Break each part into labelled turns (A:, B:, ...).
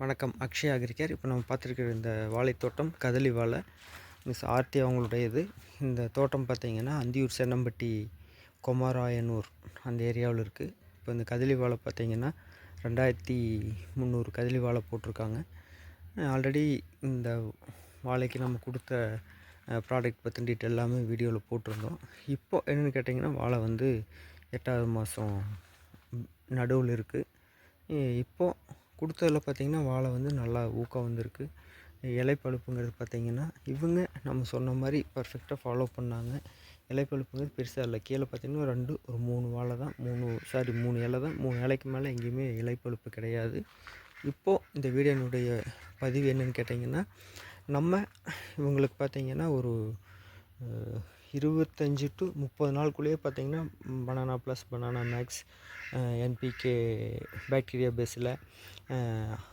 A: வணக்கம். அக்ஷய் அக்ரிகேர். இப்போ நம்ம பார்த்துருக்கிற இந்த வாழைத்தோட்டம் கதலி வாழை மிஸ் ஆர்த்தி அவங்களுடையது. இந்த தோட்டம் பார்த்திங்கன்னா அந்தியூர் சென்னம்பட்டி கொமாராயனூர் அந்த ஏரியாவில் இருக்குது இப்போ இந்த கதலி வாழை பார்த்திங்கன்னா ரெண்டாயிரத்தி முந்நூறு கதலி வாழை போட்டிருக்காங்க. ஆல்ரெடி இந்த வாழைக்கு நம்ம கொடுத்த ப்ராடக்ட் பற்றி டீட்டெயில் எல்லாமே வீடியோவில் போட்டிருந்தோம். இப்போ என்னென்னு கேட்டிங்கன்னா வாழை வந்து எட்டாவது மாதம் நடுவில் இருக்குது இப்போது கொடுத்ததில் பார்த்திங்கன்னா வாழை வந்து நல்லா ஊக்கம் வந்திருக்கு. இலைப்பழுப்புங்கிறது பார்த்திங்கன்னா இவங்க நம்ம சொன்ன மாதிரி பர்ஃபெக்டாக ஃபாலோ பண்ணாங்க. இலைப்பழுப்புங்கிறது பெருசாக இல்லை. கீழே பார்த்திங்கன்னா ரெண்டு ஒரு மூணு வாழை தான். மூணு சாரி மூணு இலை தான். மூணு இலைக்கு மேலே எங்கேயுமே இலைப்பழுப்பு கிடையாது. இப்போது இந்த வீடியோனுடைய பதிவு என்னென்னு கேட்டிங்கன்னா நம்ம இவங்களுக்கு பார்த்திங்கன்னா ஒரு இருபத்தஞ்சி டு முப்பது நாளுக்குள்ளேயே பார்த்தீங்கன்னா banana plus banana max NPK bacteria பேஸில்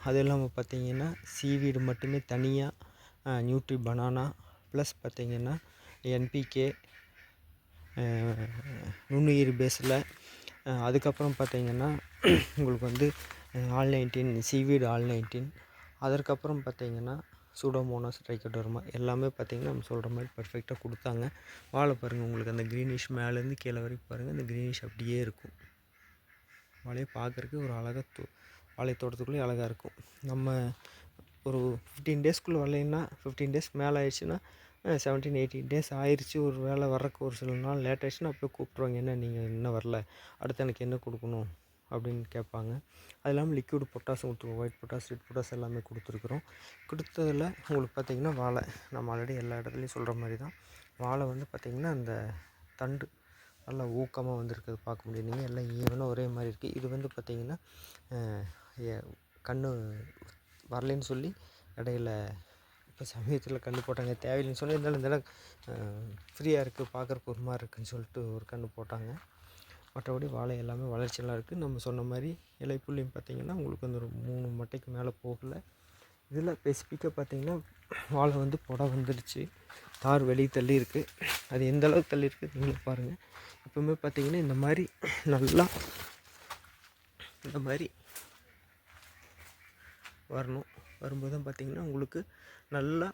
A: அது இல்லாமல் பார்த்தீங்கன்னா சீவீடு மட்டுமே தனியாக நியூட்ரி பனானா ப்ளஸ் பார்த்திங்கன்னா என்பிகே நுண்ணுயிர் பேஸில் அதுக்கப்புறம் பார்த்திங்கன்னா உங்களுக்கு வந்து all nineteen seaweed all nineteen அதற்கப்புறம் பார்த்திங்கன்னா சூடோமோனாஸ் ட்ரைக்கோடர்மா எல்லாமே பார்த்திங்கன்னா நம்ம சொல்கிற மாதிரி பர்ஃபெக்டாக கொடுத்தாங்க. வாழை பாருங்கள் உங்களுக்கு அந்த க்ரீனிஷ் மேலேருந்து கீழே வரைக்கும் பாருங்கள் அந்த க்ரீனிஷ் அப்படியே இருக்கும். வாழையை பார்க்குறக்கு ஒரு அழகாக தோ வாழை தோட்டத்துக்குள்ளேயே அழகாக இருக்கும். நம்ம ஒரு ஃபிஃப்டீன் டேஸ்க்குள்ளே வரலைன்னா ஃபிஃப்டீன் டேஸ் மேலே ஆயிடுச்சுன்னா செவன்டீன் எயிட்டீன் டேஸ் ஆயிடுச்சு ஒரு வேலை வர்றக்கு ஒரு சில நாள் லேட் ஆயிடுச்சுன்னா அப்போ கூப்பிட்ருவாங்க என்ன நீங்கள் இன்னும் வரல அடுத்து எனக்கு என்ன கொடுக்கணும்? அப்படின்னு கேட்பாங்க. அது இல்லாமல் லிக்யூடு பொட்டாஸ் கொடுத்துருக்கோம் ஒயிட் பொட்டாஸ் ரெட் பொட்டாஸ் எல்லாமே கொடுத்துருக்குறோம். கொடுத்ததில் உங்களுக்கு பார்த்திங்கன்னா வாழை. நம்ம ஆல்ரெடி எல்லா இடத்துலையும் சொல்கிற மாதிரி தான் வாழை வந்து பார்த்திங்கன்னா அந்த தண்டு நல்லா ஊக்கமாக வந்துருக்குது பார்க்க முடியும். நீங்கள் எல்லாம் ஈவனாக ஒரே மாதிரி இருக்குது இது வந்து பார்த்திங்கன்னா கண் வரலைன்னு சொல்லி இடையில இப்போ சமயத்தில் கன்று போட்டாங்க. தேவையில்லைன்னு சொல்லி இருந்தாலும் இந்த ஃப்ரீயாக இருக்குது பார்க்குறக்கு ஒரு மாதிரி இருக்குதுன்னு சொல்லிட்டு ஒரு கண் போட்டாங்க. மற்றபடி வாழை எல்லாமே வளர்ச்சியெல்லாம் இருக்குது. நம்ம சொன்ன மாதிரி இலைப்புள்ளியும் பார்த்திங்கன்னா உங்களுக்கு வந்து ஒரு மூணு மட்டைக்கு மேலே போகலை. இதில் ஸ்பெசிஃபிக்காக பார்த்திங்கன்னா வாழை வந்து புடம் வந்துடுச்சு. தார் வெளியே தள்ளி இருக்குது அது எந்த அளவுக்கு தள்ளி இருக்குது நீங்களும் பாருங்கள் எப்போவுமே பார்த்திங்கன்னா இந்த மாதிரி நல்லா இந்த மாதிரி வரணும். வரும்போது தான் பார்த்திங்கன்னா உங்களுக்கு நல்லா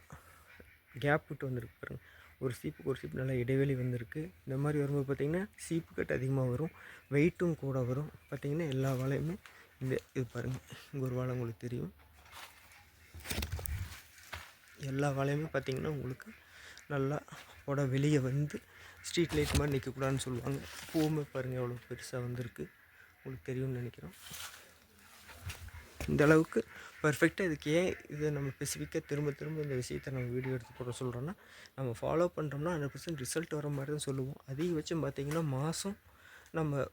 A: கேப் விட்டு வந்துருக்கு பாருங்கள் ஒரு சீப்புக்கு ஒரு சீப் நல்லா இடைவெளி வந்திருக்கு. இந்த மாதிரி வரும்போது பார்த்திங்கன்னா சீப்பு கட்டு அதிகமாக வரும். வெயிட்டும் கூட வரும். பார்த்திங்கன்னா எல்லா வாழையுமே இந்த இது பாருங்கள் இங்கே ஒரு வாழை உங்களுக்கு தெரியும். எல்லா வாழையுமே பார்த்திங்கன்னா உங்களுக்கு நல்லா போட வெளியே வந்து ஸ்ட்ரீட் லைட் மாதிரி நிற்கக்கூடாதுன்னு சொல்லுவாங்க. பூவுமே பாருங்கள் எவ்வளோ பெருசாக வந்திருக்கு. உங்களுக்கு தெரியும்னு நினைக்கிறோம் இந்த அளவுக்கு பர்ஃபெக்டாக இதுக்கு ஏன் இதை நம்ம ஸ்பெசிஃபிக்காக திரும்ப திரும்ப இந்த விஷயத்தை நம்ம வீடியோ எடுத்து போட சொல்கிறோன்னா நம்ம ஃபாலோ பண்ணுறோம்னா ஹண்ட்ரட் பர்சன்ட் ரிசல்ட் வர மாதிரி தான் சொல்லுவோம். அதிகபட்சம் பார்த்திங்கன்னா மாதம் நம்ம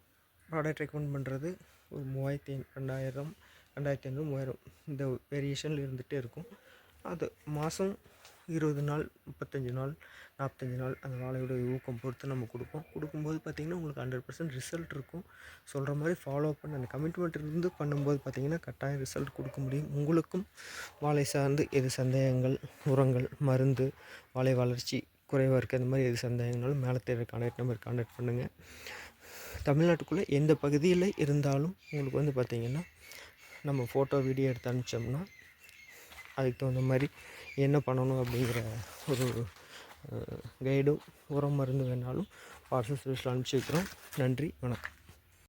A: ப்ராடக்ட் ரெக்கமெண்ட் பண்ணுறது ஒரு மூவாயிரத்தி ரெண்டாயிரம் ரெண்டாயிரத்தி ஐநூறு மூவாயிரம் இந்த வேரியேஷனில் இருந்துகிட்டே இருக்கும். அது மாதம் இருபது நாள் முப்பத்தஞ்சு நாள் நாற்பத்தஞ்சு நாள் அந்த வாழையோட ஊக்கம் பொறுத்து நம்ம கொடுப்போம். கொடுக்கும்போது பார்த்திங்கன்னா உங்களுக்கு ஹண்ட்ரட் பர்சன்ட் ரிசல்ட் இருக்கும். சொல்கிற மாதிரி ஃபாலோ பண்ண அந்த கமிட்மெண்ட் இருந்து பண்ணும்போது பார்த்திங்கன்னா கட்டாயம் ரிசல்ட் கொடுக்க முடியும். உங்களுக்கும் வாழை சார்ந்து எது சந்தேகங்கள் உரங்கள் மருந்து வாழை வளர்ச்சி குறைவாக இருக்குது அந்த மாதிரி எது சந்தேகங்களும் மேலே தேவை கான்டாக்ட் நம்பர் கான்டாக்ட் பண்ணுங்கள் தமிழ்நாட்டுக்குள்ளே எந்த பகுதியில் இருந்தாலும் உங்களுக்கு வந்து பார்த்திங்கன்னா நம்ம ஃபோட்டோ வீடியோ எடுத்து அனுப்பிச்சோம்னா அதுக்கு தகுந்த மாதிரி என்ன பண்ணணும் அப்படிங்கிற ஒரு கைடும் உரம் மருந்து வேணாலும் பார்சல் சர்வீஸில் அனுப்பிச்சி வைக்கிறோம். நன்றி வணக்கம்.